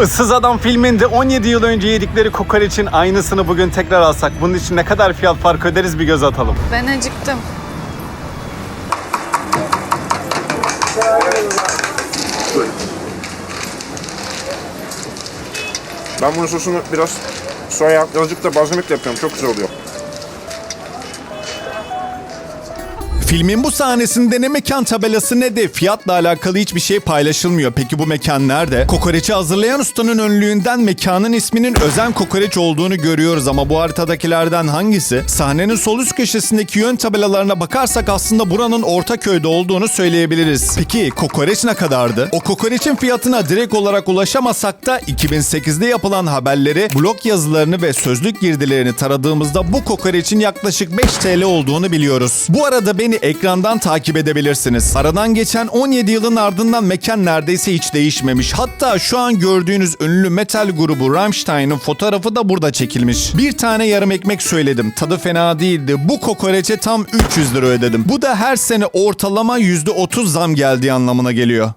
Issız Adam filminde 17 yıl önce yedikleri kokoreçin aynısını bugün tekrar alsak bunun için ne kadar fiyat fark öderiz bir göz atalım. Ben acıktım. Ben bunun sosunu biraz soya, azıcık da balzamik yapıyorum. Çok güzel oluyor. Filmin bu sahnesinde ne mekan tabelası ne de fiyatla alakalı hiçbir şey paylaşılmıyor. Peki bu mekan nerede? Kokoreçi hazırlayan ustanın önlüğünden mekanın isminin özen kokoreç olduğunu görüyoruz ama bu haritadakilerden hangisi? Sahnenin sol üst köşesindeki yön tabelalarına bakarsak aslında buranın Ortaköy'de olduğunu söyleyebiliriz. Peki kokoreç ne kadardı? O kokoreçin fiyatına direkt olarak ulaşamasak da 2008'de yapılan haberleri, blog yazılarını ve sözlük girdilerini taradığımızda bu kokoreçin yaklaşık 5 TL olduğunu biliyoruz. Bu arada beni ekrandan takip edebilirsiniz. Aradan geçen 17 yılın ardından mekan neredeyse hiç değişmemiş. Hatta şu an gördüğünüz ünlü metal grubu Rammstein'ın fotoğrafı da burada çekilmiş. Bir tane yarım ekmek söyledim. Tadı fena değildi. Bu kokoreçe tam 300 lira ödedim. Bu da her sene ortalama %30 zam geldiği anlamına geliyor.